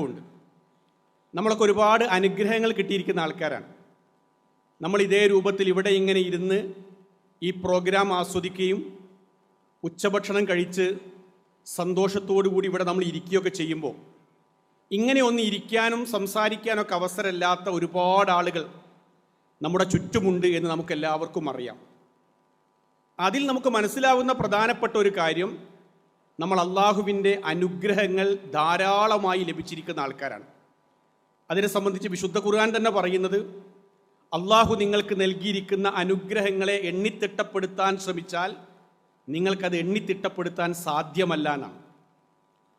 ഉണ്ട്. നമ്മളൊക്കെ ഒരുപാട് അനുഗ്രഹങ്ങൾ കിട്ടിയിരിക്കുന്ന ആൾക്കാരാണ്. നമ്മൾ ഇതേ രൂപത്തിൽ ഇവിടെ ഇങ്ങനെ ഇരുന്ന് ഈ പ്രോഗ്രാം ആസ്വദിക്കുകയും ഉച്ചഭക്ഷണം കഴിച്ച് കൂടി ഇവിടെ നമ്മൾ ഇരിക്കുകയൊക്കെ ചെയ്യുമ്പോൾ ഇങ്ങനെ ഒന്ന് ഇരിക്കാനും സംസാരിക്കാനൊക്കെ അവസരമില്ലാത്ത ഒരുപാട് ആളുകൾ നമ്മുടെ ചുറ്റുമുണ്ട് എന്ന് നമുക്കെല്ലാവർക്കും അറിയാം. അതിൽ നമുക്ക് മനസ്സിലാവുന്ന പ്രധാനപ്പെട്ട ഒരു കാര്യം നമ്മൾ അള്ളാഹുവിന്റെ അനുഗ്രഹങ്ങൾ ധാരാളമായി ലഭിച്ചിരിക്കുന്ന ആൾക്കാരാണ്. അതിനെ സംബന്ധിച്ച് വിശുദ്ധ ഖുർആൻ തന്നെ പറയുന്നത് അള്ളാഹു നിങ്ങൾക്ക് നൽകിയിരിക്കുന്ന അനുഗ്രഹങ്ങളെ എണ്ണിത്തിട്ടപ്പെടുത്താൻ ശ്രമിച്ചാൽ നിങ്ങൾക്കത് എണ്ണിത്തിട്ടപ്പെടുത്താൻ സാധ്യമല്ല എന്നാണ്.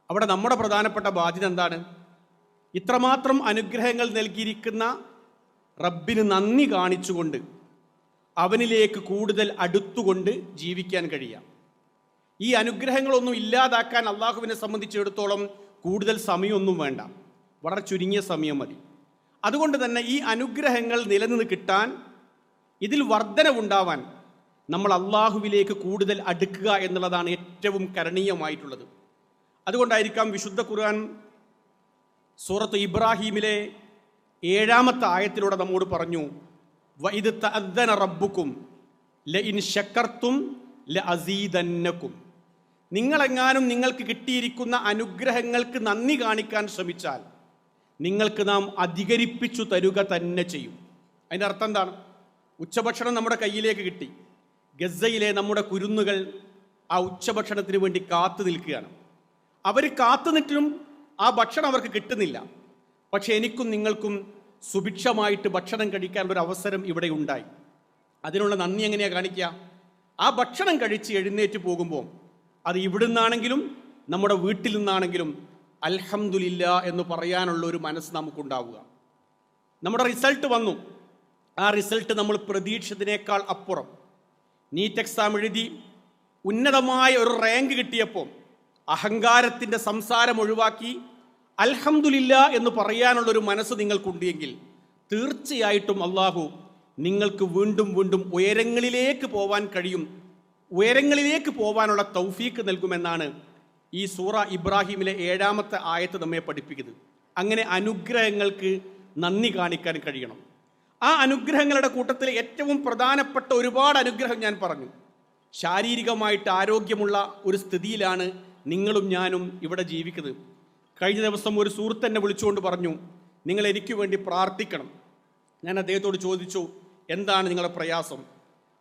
അവിടെ നമ്മുടെ പ്രധാനപ്പെട്ട ബാധ്യത എന്താണ്? ഇത്രമാത്രം അനുഗ്രഹങ്ങൾ നൽകിയിരിക്കുന്ന റബ്ബിന് നന്ദി കാണിച്ചുകൊണ്ട് അവനിലേക്ക് കൂടുതൽ അടുത്തുകൊണ്ട് ജീവിക്കാൻ കഴിയാം ഈ അനുഗ്രഹങ്ങളൊന്നും ഇല്ലാതാക്കാൻ അള്ളാഹുവിനെ സംബന്ധിച്ചിടത്തോളം കൂടുതൽ സമയമൊന്നും വേണ്ട. വളരെ ചുരുങ്ങിയ സമയം മതി. അതുകൊണ്ട് തന്നെ ഈ അനുഗ്രഹങ്ങൾ നിലനിന്ന് കിട്ടാൻ ഇതിൽ വർധനവുണ്ടാവാൻ നമ്മൾ അള്ളാഹുവിലേക്ക് കൂടുതൽ അടുക്കുക എന്നുള്ളതാണ് ഏറ്റവും കരണീയമായിട്ടുള്ളത്. അതുകൊണ്ടായിരിക്കാം വിശുദ്ധ ഖുർആൻ സൂറത്ത് ഇബ്രാഹീമിലെ ഏഴാമത്തെ ആയത്തിലൂടെ നമ്മോട് പറഞ്ഞു വൈദ് റബ്ബുക്കും ല ഇൻ ശക്കർത്തും ല അസീദന്നക്കും നിങ്ങളെങ്ങാനും നിങ്ങൾക്ക് കിട്ടിയിരിക്കുന്ന അനുഗ്രഹങ്ങൾക്ക് നന്ദി കാണിക്കാൻ ശ്രമിച്ചാൽ നിങ്ങൾക്ക് നാം അധികരിപ്പിച്ചു തരുക തന്നെ ചെയ്യും. അതിന്റെ അർത്ഥം എന്താണ്? ഉച്ചഭക്ഷണം നമ്മുടെ കയ്യിലേക്ക് കിട്ടി. ഗസയിലെ നമ്മുടെ കുരുന്നുകൾ ആ ഉച്ചഭക്ഷണത്തിന് വേണ്ടി കാത്തു നിൽക്കുകയാണ്. അവർ കാത്തു നിന്നിട്ടും ആ ഭക്ഷണം അവർക്ക് കിട്ടുന്നില്ല. പക്ഷേ എനിക്കും നിങ്ങൾക്കും സുഭിക്ഷമായിട്ട് ഭക്ഷണം കഴിക്കാനുള്ള ഒരു അവസരം ഇവിടെ ഉണ്ടായി. അതിനുള്ള നന്ദി എങ്ങനെയാണ് കാണിക്കുക? ആ ഭക്ഷണം കഴിച്ച് എഴുന്നേറ്റ് പോകുമ്പോൾ അത് ഇവിടുന്നാണെങ്കിലും നമ്മുടെ വീട്ടിൽ നിന്നാണെങ്കിലും അൽഹമുല്ല എന്ന് പറയാനുള്ള ഒരു മനസ്സ് നമുക്കുണ്ടാവുക. നമ്മുടെ റിസൾട്ട് വന്നു. ആ റിസൾട്ട് നമ്മൾ പ്രതീക്ഷിച്ചതിനേക്കാൾ അപ്പുറം. നീറ്റ് എക്സാം എഴുതി ഉന്നതമായ ഒരു റാങ്ക് കിട്ടിയപ്പോൾ അഹങ്കാരത്തിന്റെ സംസാരം ഒഴിവാക്കി അൽഹമുല്ല എന്ന് പറയാനുള്ളൊരു മനസ്സ് നിങ്ങൾക്കുണ്ടെങ്കിൽ തീർച്ചയായിട്ടും അള്ളാഹു നിങ്ങൾക്ക് വീണ്ടും വീണ്ടും ഉയരങ്ങളിലേക്ക് പോവാൻ കഴിയും ഉയരങ്ങളിലേക്ക് പോവാനുള്ള തൗഫീക്ക് നൽകുമെന്നാണ് ഈ സൂറ ഇബ്രാഹിമിലെ ഏഴാമത്തെ ആയത്ത് നമ്മെ പഠിപ്പിക്കുന്നത്. അങ്ങനെ അനുഗ്രഹങ്ങൾക്ക് നന്ദി കാണിക്കാൻ കഴിയണം. ആ അനുഗ്രഹങ്ങളുടെ കൂട്ടത്തിൽ ഏറ്റവും പ്രധാനപ്പെട്ട ഒരുപാട് അനുഗ്രഹം ഞാൻ പറഞ്ഞു. ശാരീരികമായിട്ട് ആരോഗ്യമുള്ള ഒരു സ്ഥിതിയിലാണ് നിങ്ങളും ഞാനും ഇവിടെ ജീവിക്കുന്നത്. കഴിഞ്ഞ ദിവസം ഒരു സുഹൃത്ത് എന്നെ വിളിച്ചുകൊണ്ട് പറഞ്ഞു നിങ്ങൾ എനിക്ക് വേണ്ടി പ്രാർത്ഥിക്കണം. ഞാൻ അദ്ദേഹത്തോട് ചോദിച്ചു എന്താണ് നിങ്ങളുടെ പ്രയാസം?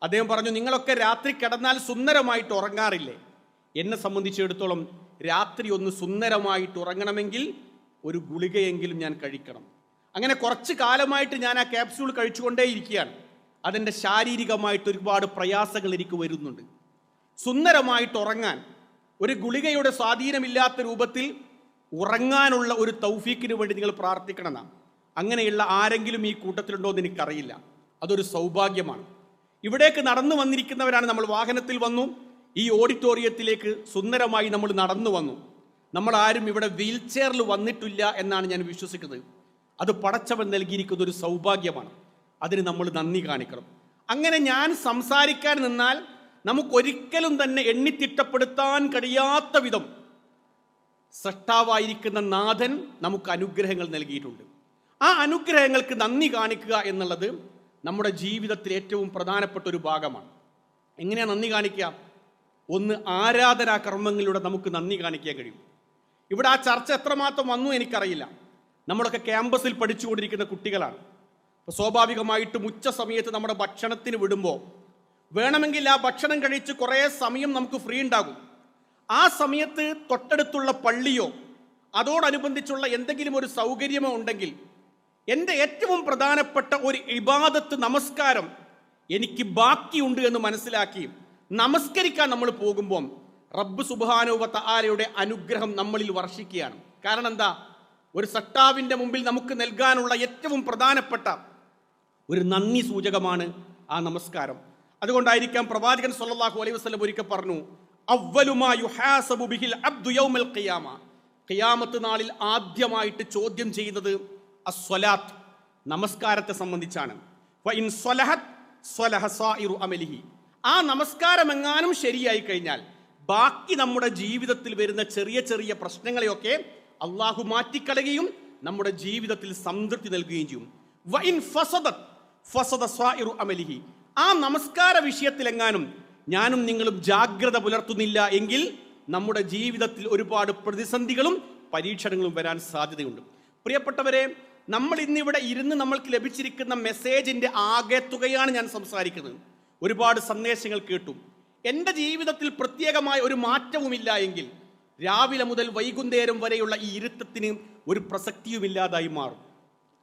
അദ്ദേഹം പറഞ്ഞു നിങ്ങളൊക്കെ രാത്രി കിടന്നാൽ സുന്ദരമായിട്ട് ഉറങ്ങാറില്ലേ? എന്നെ സംബന്ധിച്ചിടത്തോളം രാത്രി ഒന്ന് സുന്ദരമായിട്ട് ഉറങ്ങണമെങ്കിൽ ഒരു ഗുളികയെങ്കിലും ഞാൻ കഴിക്കണം. അങ്ങനെ കുറച്ച് കാലമായിട്ട് ഞാൻ ആ ക്യാപ്സ്യൂൾ കഴിച്ചുകൊണ്ടേയിരിക്കുകയാണ് അതിന്റെ ശാരീരികമായിട്ട് ഒരുപാട് പ്രയാസങ്ങൾ എനിക്ക് വരുന്നുണ്ട്. സുന്ദരമായിട്ട് ഉറങ്ങാൻ ഒരു ഗുളികയുടെ സ്വാധീനമില്ലാത്ത രൂപത്തിൽ ഉറങ്ങാനുള്ള ഒരു തൗഫീക്കിന് വേണ്ടി നിങ്ങൾ പ്രാർത്ഥിക്കണം അങ്ങനെയുള്ള ആരെങ്കിലും ഈ കൂട്ടത്തിലുണ്ടോ എന്ന് എനിക്കറിയില്ല. അതൊരു സൗഭാഗ്യമാണ്. ഇവിടേക്ക് നടന്നു വന്നിരിക്കുന്നവരാണ് നമ്മൾ വാഹനത്തിൽ വന്നു. ഈ ഓഡിറ്റോറിയത്തിലേക്ക് സുന്ദരമായി നമ്മൾ നടന്നു വന്നു. നമ്മൾ ആരും ഇവിടെ വീൽ ചെയറിൽ വന്നിട്ടില്ല എന്നാണ് ഞാൻ വിശ്വസിക്കുന്നത്. അത് പടച്ചവൻ നൽകിയിരിക്കുന്ന ഒരു സൗഭാഗ്യമാണ്. അതിന് നമ്മൾ നന്ദി കാണിക്കണം. അങ്ങനെ ഞാൻ സംസാരിക്കാൻ നിന്നാൽ നമുക്കൊരിക്കലും തന്നെ എണ്ണിത്തിട്ടപ്പെടുത്താൻ കഴിയാത്ത വിധം സൃഷ്ടാവായിരിക്കുന്ന നാഥൻ നമുക്ക് അനുഗ്രഹങ്ങൾ നൽകിയിട്ടുണ്ട്. ആ അനുഗ്രഹങ്ങൾക്ക് നന്ദി കാണിക്കുക എന്നുള്ളത് നമ്മുടെ ജീവിതത്തിൽ ഏറ്റവും പ്രധാനപ്പെട്ട ഒരു ഭാഗമാണ്. എങ്ങനെയാണ് നന്ദി കാണിക്കുക? ഒന്ന് ആരാധനാ കർമ്മങ്ങളിലൂടെ നമുക്ക് നന്ദി കാണിക്കാൻ കഴിയും. ഇവിടെ ആ ചർച്ച എത്രമാത്രം വന്നു എനിക്കറിയില്ല. നമ്മളൊക്കെ ക്യാമ്പസിൽ പഠിച്ചുകൊണ്ടിരിക്കുന്ന കുട്ടികളാണ്. അപ്പോൾ സ്വാഭാവികമായിട്ടും ഉച്ച സമയത്ത് നമ്മുടെ ഭക്ഷണത്തിന് വിടുമ്പോൾ വേണമെങ്കിൽ ആ ഭക്ഷണം കഴിച്ച് കുറേ സമയം നമുക്ക് ഫ്രീ ഉണ്ടാകും. ആ സമയത്ത് തൊട്ടടുത്തുള്ള പള്ളിയോ അതോടനുബന്ധിച്ചുള്ള എന്തെങ്കിലും ഒരു സൗകര്യമോ ഉണ്ടെങ്കിൽ എന്റെ ഏറ്റവും പ്രധാനപ്പെട്ട ഒരു ഇബാദത്ത് നമസ്കാരം എനിക്ക് ബാക്കിയുണ്ട് എന്ന് മനസ്സിലാക്കി നമസ്കരിക്കാൻ നമ്മൾ പോകുമ്പോൾ റബ്ബ് സുബാനുവത്ത ആരയുടെ അനുഗ്രഹം നമ്മളിൽ വർഷിക്കുകയാണ്. കാരണം എന്താ? ഒരു സട്ടാവിന്റെ മുമ്പിൽ നമുക്ക് നൽകാനുള്ള ഏറ്റവും പ്രധാനപ്പെട്ട ഒരു നന്ദി സൂചകമാണ് ആ നമസ്കാരം. അതുകൊണ്ടായിരിക്കാം പ്രവാചകൻ സല്ലല്ലാഹു അലൈഹി വസ്ലം ഒരിക്കൽ പറഞ്ഞു അവ്വലുമാ യുഹാസബു ബിഹിൽ അബ്ദു യൗമൽ ഖിയാമ. ഖിയാമത്ത് നാളിൽ ആദ്യമായിട്ട് ചോദ്യം ചെയ്യുന്നത് അസ്വലാത്ത് നമസ്കാരത്തെ സംബന്ധിച്ചാണ്. ഇൻ സ്വലഹ സായിറു ആ നമസ്കാരം എങ്ങാനും ശരിയായി കഴിഞ്ഞാൽ ബാക്കി നമ്മുടെ ജീവിതത്തിൽ വരുന്ന ചെറിയ ചെറിയ പ്രശ്നങ്ങളെയൊക്കെ അള്ളാഹു മാറ്റിക്കളയുകയും നമ്മുടെ ജീവിതത്തിൽ സംതൃപ്തി നൽകുകയും ചെയ്യും. ഇൻ ഫസദത് ഫസദ ആ നമസ്കാര വിഷയത്തിലെങ്ങാനും ഞാനും നിങ്ങളും ജാഗ്രത പുലർത്തുന്നില്ല എങ്കിൽ നമ്മുടെ ജീവിതത്തിൽ ഒരുപാട് പ്രതിസന്ധികളും പരീക്ഷണങ്ങളും വരാൻ സാധ്യതയുണ്ട്. പ്രിയപ്പെട്ടവരെ നമ്മൾ ഇന്നിവിടെ ഇരുന്ന് നമ്മൾക്ക് ലഭിച്ചിരിക്കുന്ന മെസ്സേജിന്റെ ആകെത്തുകയാണ് ഞാൻ സംസാരിക്കുന്നത്. ഒരുപാട് സന്ദേശങ്ങൾ കേട്ടു. എന്റെ ജീവിതത്തിൽ പ്രത്യേകമായ ഒരു മാറ്റവുമില്ല എങ്കിൽ രാവിലെ മുതൽ വൈകുന്നേരം വരെയുള്ള ഈ ഇരുത്തത്തിന് ഒരു പ്രസക്തിയുമില്ലാതായി മാറും.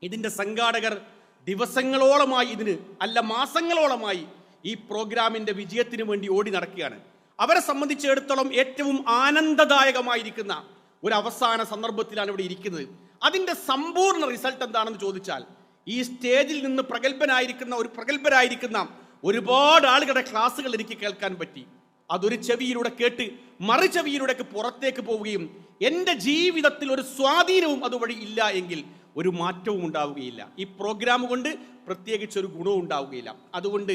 ഇതിന്റെ സംഘാടകർ ദിവസങ്ങളോളമായി ഇതിന് അല്ല മാസങ്ങളോളമായി ഈ പ്രോഗ്രാമിന്റെ വിജയത്തിന് വേണ്ടി ഓടി നടക്കുകയാണ്. അവരെ സംബന്ധിച്ചിടത്തോളം ഏറ്റവും ആനന്ദദായകമായിരിക്കുന്ന ഒരു അവസാന സന്ദർഭത്തിലാണ് ഇവിടെ ഇരിക്കുന്നത്. അതിന്റെ സമ്പൂർണ റിസൾട്ട് എന്താണെന്ന് ചോദിച്ചാൽ ഈ സ്റ്റേജിൽ നിന്ന് പ്രഗത്ഭനായിരിക്കുന്ന ഒരു പ്രഗത്ഭരായിരിക്കുന്ന ഒരുപാട് ആളുകളുടെ ക്ലാസ്സുകൾ എനിക്ക് കേൾക്കാൻ പറ്റി. അതൊരു ചെവിയിലൂടെ കേട്ട് മറു ചെവിയിലൂടെ പുറത്തേക്ക് പോവുകയും എന്റെ ജീവിതത്തിൽ ഒരു സ്വാധീനവും അതുവഴി ഇല്ല എങ്കിൽ ഒരു മാറ്റവും ഉണ്ടാവുകയില്ല. ഈ പ്രോഗ്രാം കൊണ്ട് പ്രത്യേകിച്ച് ഒരു ഗുണവും ഉണ്ടാവുകയില്ല. അതുകൊണ്ട്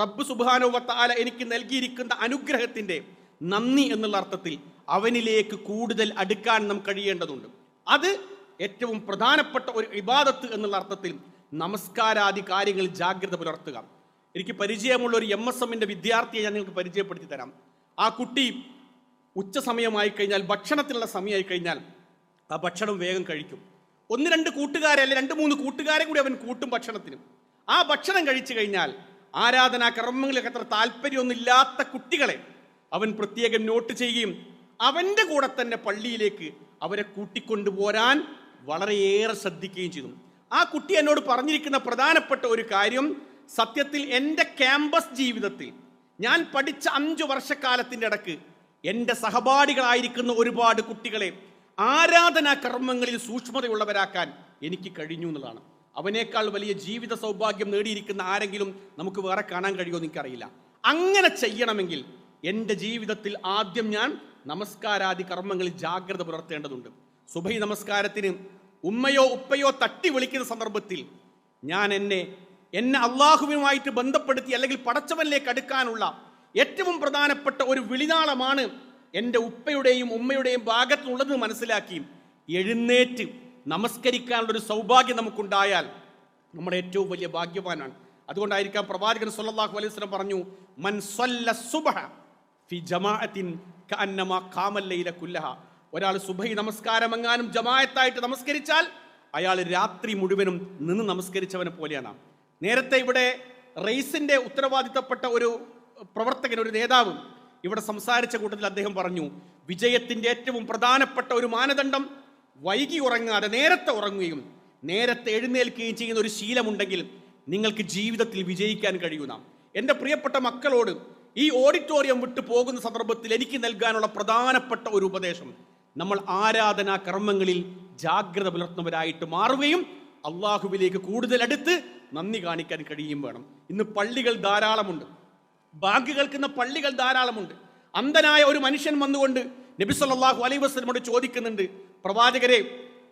റബ്ബ് സുബാനുവത്താല എനിക്ക് നൽകിയിരിക്കുന്ന അനുഗ്രഹത്തിന്റെ നന്ദി എന്നുള്ള അർത്ഥത്തിൽ അവനിലേക്ക് കൂടുതൽ അടുക്കാൻ നാം കഴിയേണ്ടതുണ്ട്. അത് ഏറ്റവും പ്രധാനപ്പെട്ട ഒരു ഇബാദത്ത് എന്നുള്ള അർത്ഥത്തിൽ നമസ്കാരാദി കാര്യങ്ങൾ ജാഗ്രത പുലർത്തുക. എനിക്ക് പരിചയമുള്ള ഒരു എം എസ് എമ്മിന്റെ വിദ്യാർത്ഥിയെ ഞാൻ നിങ്ങൾക്ക് പരിചയപ്പെടുത്തി തരാം. ആ കുട്ടി ഉച്ച സമയമായി കഴിഞ്ഞാൽ ഭക്ഷണത്തിനുള്ള സമയമായി കഴിഞ്ഞാൽ ആ ഭക്ഷണം വേഗം കഴിക്കും. ഒന്ന് രണ്ട് കൂട്ടുകാരെ അല്ലെ രണ്ട് മൂന്ന് കൂട്ടുകാരെ കൂടി അവൻ കൂട്ടും ഭക്ഷണത്തിനും. ആ ഭക്ഷണം കഴിച്ചു കഴിഞ്ഞാൽ ആരാധനാ കർമ്മങ്ങളിലൊക്കെ അത്ര താല്പര്യമൊന്നുമില്ലാത്ത കുട്ടികളെ അവൻ പ്രത്യേകം നോട്ട് ചെയ്യുകയും അവന്റെ കൂടെ തന്നെ പള്ളിയിലേക്ക് അവരെ കൂട്ടിക്കൊണ്ടുപോരാൻ വളരെയേറെ ശ്രദ്ധിക്കുകയും ചെയ്തു. ആ കുട്ടി എന്നോട് പറഞ്ഞിരിക്കുന്ന പ്രധാനപ്പെട്ട ഒരു കാര്യം സത്യത്തിൽ എന്റെ ക്യാമ്പസ് ജീവിതത്തിൽ ഞാൻ പഠിച്ച അഞ്ചു വർഷക്കാലത്തിന്റെ ഇടയ്ക്ക് എന്റെ സഹപാഠികളായിരിക്കുന്ന ഒരുപാട് കുട്ടികളെ ആരാധനാ കർമ്മങ്ങളിൽ സൂക്ഷ്മതയുള്ളവരാക്കാൻ എനിക്ക് കഴിഞ്ഞു എന്നുള്ളതാണ്. അവനേക്കാൾ വലിയ ജീവിത സൗഭാഗ്യം നേടിയിരിക്കുന്ന ആരെങ്കിലും നമുക്ക് വേറെ കാണാൻ കഴിയുമോ എനിക്കറിയില്ല. അങ്ങനെ ചെയ്യണമെങ്കിൽ എന്റെ ജീവിതത്തിൽ ആദ്യം ഞാൻ നമസ്കാരാദി കർമ്മങ്ങളിൽ ജാഗ്രത പുലർത്തേണ്ടതുണ്ട്. സുഭൈ നമസ്കാരത്തിന് ഉമ്മയോ ഉപ്പയോ തട്ടി വിളിക്കുന്ന സന്ദർഭത്തിൽ ഞാൻ എന്നെ എന്നെ അള്ളാഹുവിനുമായിട്ട് ബന്ധപ്പെടുത്തി അല്ലെങ്കിൽ പടച്ചവനിലേക്ക് അടുക്കാനുള്ള ഏറ്റവും പ്രധാനപ്പെട്ട ഒരു വിളിനാളമാണ് എന്റെ ഉപ്പയുടെയും ഉമ്മയുടെയും ഭാഗത്തുള്ളതെന്ന് മനസ്സിലാക്കി എഴുന്നേറ്റ് നമസ്കരിക്കാനുള്ള ഒരു സൗഭാഗ്യം നമുക്കുണ്ടായാൽ നമ്മുടെ ഏറ്റവും വലിയ ഭാഗ്യവാനാണ്. അതുകൊണ്ടായിരിക്കാം പ്രവാചകൻ സല്ലാഹു അലൈഹി വസല്ലം പറഞ്ഞു മൻ സുബ്ഹ ഫി ജമാഅത്തിൻ ലൈല കുല്ലഹ. ഒരാൾ സുബൈ നമസ്കാരം എങ്ങാനും ജമായത്തായിട്ട് നമസ്കരിച്ചാൽ അയാൾ രാത്രി മുഴുവനും നിന്ന് നമസ്കരിച്ചവനെ പോലെയാണ്. നേരത്തെ ഇവിടെ റെയ്സിന്റെ ഉത്തരവാദിത്തപ്പെട്ട ഒരു പ്രവർത്തകൻ ഒരു നേതാവ് ഇവിടെ സംസാരിച്ച കൂട്ടത്തിൽ അദ്ദേഹം പറഞ്ഞു വിജയത്തിന്റെ ഏറ്റവും പ്രധാനപ്പെട്ട ഒരു മാനദണ്ഡം വൈകി ഉറങ്ങാതെ നേരത്തെ ഉറങ്ങുകയും നേരത്തെ എഴുന്നേൽക്കുകയും ചെയ്യുന്ന ഒരു ശീലമുണ്ടെങ്കിൽ നിങ്ങൾക്ക് ജീവിതത്തിൽ വിജയിക്കാൻ കഴിയുന്ന. എന്റെ പ്രിയപ്പെട്ട മക്കളോട് ഈ ഓഡിറ്റോറിയം വിട്ടു പോകുന്ന സന്ദർഭത്തിൽ എനിക്ക് നൽകാനുള്ള പ്രധാനപ്പെട്ട ഒരു ഉപദേശം നമ്മൾ ആരാധനാ കർമ്മങ്ങളിൽ ജാഗ്രത പുലർത്തുന്നവരായിട്ട് മാറുകയും അള്ളാഹുവിലേക്ക് കൂടുതൽ അടുത്ത് നന്ദി കാണിക്കാൻ കഴിയുകയും വേണം. ഇന്ന് പള്ളികൾ ധാരാളമുണ്ട്. ബാങ്ക് കേൾക്കുന്ന പള്ളികൾ ധാരാളമുണ്ട്. അന്ധനായ ഒരു മനുഷ്യൻ വന്നുകൊണ്ട് നബി സല്ലല്ലാഹു അലൈഹി വസ്ലമോട് ചോദിക്കുന്നുണ്ട് പ്രവാചകരെ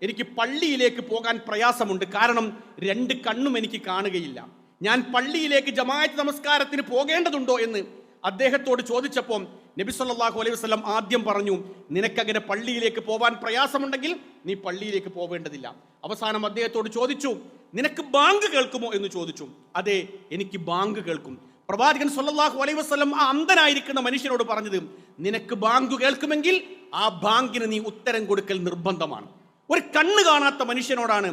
എനിക്ക് പള്ളിയിലേക്ക് പോകാൻ പ്രയാസമുണ്ട്. കാരണം രണ്ട് കണ്ണും എനിക്ക് കാണുകയില്ല. ഞാൻ പള്ളിയിലേക്ക് ജമായത്ത് നമസ്കാരത്തിന് പോകേണ്ടതുണ്ടോ? എന്ന് അദ്ദേഹത്തോട് ചോദിച്ചപ്പോൾ നബി സല്ലല്ലാഹു അലൈഹി വസ്ലം ആദ്യം പറഞ്ഞു നിനക്കങ്ങനെ പള്ളിയിലേക്ക് പോവാൻ പ്രയാസമുണ്ടെങ്കിൽ നീ പള്ളിയിലേക്ക് പോവേണ്ടതില്ല. അവസാനം അദ്ദേഹത്തോട് ചോദിച്ചു നിനക്ക് ബാങ്ക് കേൾക്കുമോ? എന്ന് ചോദിച്ചു. അതെ എനിക്ക് ബാങ്ക് കേൾക്കും. പ്രവാചകൻ സല്ലല്ലാഹു അലൈഹി വസ്ലം ആ അന്ധനായിരിക്കുന്ന മനുഷ്യനോട് പറഞ്ഞത് നിനക്ക് ബാങ്ക് കേൾക്കുമെങ്കിൽ ആ ബാങ്കിന് നീ ഉത്തരം കൊടുക്കൽ നിർബന്ധമാണ്. ഒരു കണ്ണ് കാണാത്ത മനുഷ്യനോടാണ്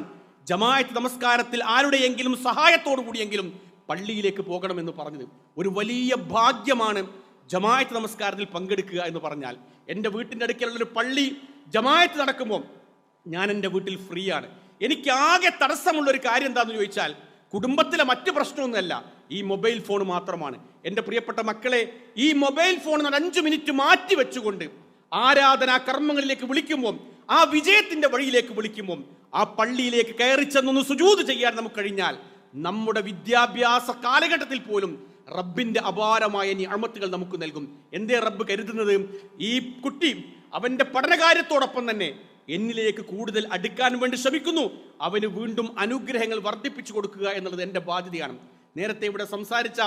ജമായത്ത് നമസ്കാരത്തിൽ ആരുടെയെങ്കിലും സഹായത്തോടു കൂടിയെങ്കിലും പള്ളിയിലേക്ക് പോകണമെന്ന് പറഞ്ഞത്. ഒരു വലിയ ഭാഗ്യമാണ് ജമാഅത്ത് നമസ്കാരത്തിൽ പങ്കെടുക്കുക എന്ന് പറഞ്ഞാൽ എന്റെ വീട്ടിന്റെ അടുക്കലുള്ളൊരു പള്ളി ജമായത്ത് നടക്കുമ്പോൾ ഞാൻ എന്റെ വീട്ടിൽ ഫ്രീ ആണ് എനിക്ക് ആകെ തടസ്സമുള്ള ഒരു കാര്യം എന്താണെന്ന് ചോദിച്ചാൽ കുടുംബത്തിലെ മറ്റ് പ്രശ്നമൊന്നുമല്ല ഈ മൊബൈൽ ഫോൺ മാത്രമാണ്. എന്റെ പ്രിയപ്പെട്ട മക്കളെ ഈ മൊബൈൽ ഫോൺ ഒരു അഞ്ച് മിനിറ്റ് മാറ്റി വെച്ചുകൊണ്ട് ആരാധനാ കർമ്മങ്ങളിലേക്ക് വിളിക്കുമ്പോൾ ആ വിജയത്തിന്റെ വഴിയിലേക്ക് വിളിക്കുമ്പോൾ ആ പള്ളിയിലേക്ക് കയറി ചെന്നൊന്ന് സുജൂത് ചെയ്യാൻ നമുക്ക് കഴിഞ്ഞാൽ നമ്മുടെ വിദ്യാഭ്യാസ കാലഘട്ടത്തിൽ പോലും റബ്ബിന്റെ അപാരമായ നിഅമത്തുകൾ നമുക്ക് നൽകും. എന്തേ റബ്ബ് കരുതുന്നത്? ഈ കുട്ടി അവന്റെ പഠനകാര്യത്തോടൊപ്പം തന്നെ എന്നിലേക്ക് കൂടുതൽ അടുക്കാൻ വേണ്ടി ശ്രമിക്കുന്നു. അവന് വീണ്ടും അനുഗ്രഹങ്ങൾ വർദ്ധിപ്പിച്ചു കൊടുക്കുക എന്നുള്ളത് എന്റെ ബാധ്യതയാണ്. നേരത്തെ ഇവിടെ സംസാരിച്ച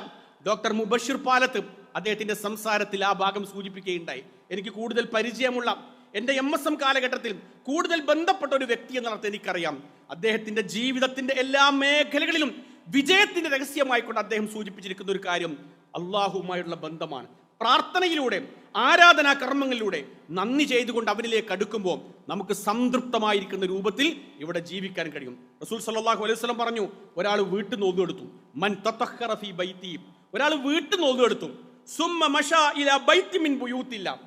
ഡോക്ടർ മുബഷിർ പാലത്ത് അദ്ദേഹത്തിന്റെ സംസാരത്തിൽ ആ ഭാഗം സൂചിപ്പിക്കുകയുണ്ടായി. എനിക്ക് കൂടുതൽ പരിചയമുള്ള എന്റെ എം എസ് എം കാലഘട്ടത്തിൽ കൂടുതൽ ബന്ധപ്പെട്ട ഒരു വ്യക്തി എന്നർത്ഥം എനിക്കറിയാം. അദ്ദേഹത്തിന്റെ ജീവിതത്തിന്റെ എല്ലാ മേഖലകളിലും വിജയത്തിന്റെ രഹസ്യമായിക്കൊണ്ട് അദ്ദേഹം സൂചിപ്പിച്ചിരിക്കുന്ന ഒരു കാര്യം അള്ളാഹുവുമായുള്ള ബന്ധമാണ്. പ്രാർത്ഥനയിലൂടെ ആരാധനാ കർമ്മങ്ങളിലൂടെ നന്ദി ചെയ്തുകൊണ്ട് അവനിലേക്ക് അടുക്കുമ്പോൾ നമുക്ക് സംതൃപ്തമായിരിക്കുന്ന രൂപത്തിൽ ഇവിടെ ജീവിക്കാൻ കഴിയും. റസൂൽ സല്ലാഹു അലൈഹി വസല്ലം പറഞ്ഞു ഒരാൾ വീട്ടിൽ നോന്നു എടുത്തു. മൻ തത്തഹറഫി ബൈത്തി. ഒരാൾ വീട്ടിൽ നോന്നു എടുത്തു. സുമ്മ മഷ ഇല ബൈത്തിമിൻ ബുയൂത്തില്ല.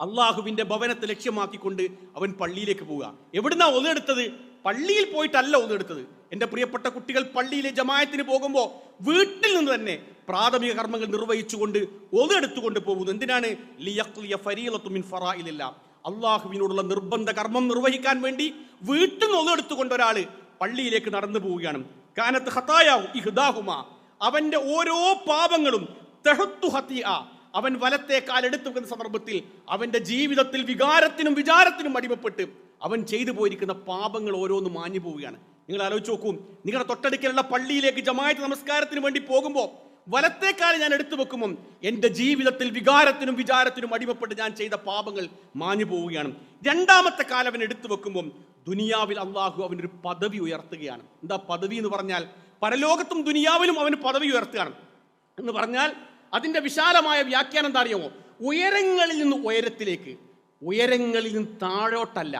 അള്ളാഹുവിന്റെ ഭവനത്തെ ലക്ഷ്യമാക്കിക്കൊണ്ട് അവൻ പള്ളിയിലേക്ക് പോവുക. എവിടുന്നാ ഒന്നെടുത്തത്? പള്ളിയിൽ പോയിട്ടല്ല ഒന്നെടുത്തത് എന്റെ പ്രിയപ്പെട്ട കുട്ടികൾ പള്ളിയിലെ ജമായത്തിന് പോകുമ്പോൾ വീട്ടിൽ നിന്ന് തന്നെ പ്രാഥമിക കർമ്മങ്ങൾ നിർവഹിച്ചുകൊണ്ട് ഒന്നെടുത്തുകൊണ്ട് പോകുന്നു. എന്തിനാണ്? അള്ളാഹുവിനോടുള്ള നിർബന്ധ കർമ്മം നിർവഹിക്കാൻ വേണ്ടി വീട്ടിൽ നിന്ന് ഒന്നെടുത്തുകൊണ്ട് ഒരാൾ പള്ളിയിലേക്ക് നടന്നു പോവുകയാണ്. കാനത്ത് ഹത്തായാവും അവന്റെ ഓരോ പാപങ്ങളും അവൻ വലത്തെ വെക്കുന്ന സന്ദർഭത്തിൽ അവന്റെ ജീവിതത്തിൽ വികാരത്തിനും വിചാരത്തിനും അടിമപ്പെട്ട് അവൻ ചെയ്തു പോയിരിക്കുന്ന പാപങ്ങൾ ഓരോന്നും മാഞ്ഞു പോവുകയാണ്. നിങ്ങൾ ആലോചിച്ച് നോക്കൂ നിങ്ങളുടെ തൊട്ടടുക്കലുള്ള പള്ളിയിലേക്ക് ജമായത്ത് നമസ്കാരത്തിന് വേണ്ടി പോകുമ്പോൾ വലത്തേക്കാലം കാൽ ഞാൻ എടുത്തു വെക്കുമ്പോൾ എന്റെ ജീവിതത്തിൽ വികാരത്തിനും വിചാരത്തിനും അടിമപ്പെട്ട് ഞാൻ ചെയ്ത പാപങ്ങൾ മാഞ്ഞു പോവുകയാണ്. രണ്ടാമത്തെ കാലം അവൻ എടുത്തു വെക്കുമ്പോൾ ദുനിയാവിൽ അള്ളാഹു അവനൊരു പദവി ഉയർത്തുകയാണ്. എന്താ പദവി എന്ന് പറഞ്ഞാൽ പരലോകത്തും ദുനിയാവിലും അവന് പദവി ഉയർത്തുകയാണ്. എന്ന് പറഞ്ഞാൽ അതിന്റെ വിശാലമായ വ്യാഖ്യാനം എന്താ അറിയാമോ ഉയരങ്ങളിൽ നിന്ന് ഉയരത്തിലേക്ക് ഉയരങ്ങളിൽ നിന്ന് താഴോട്ടല്ല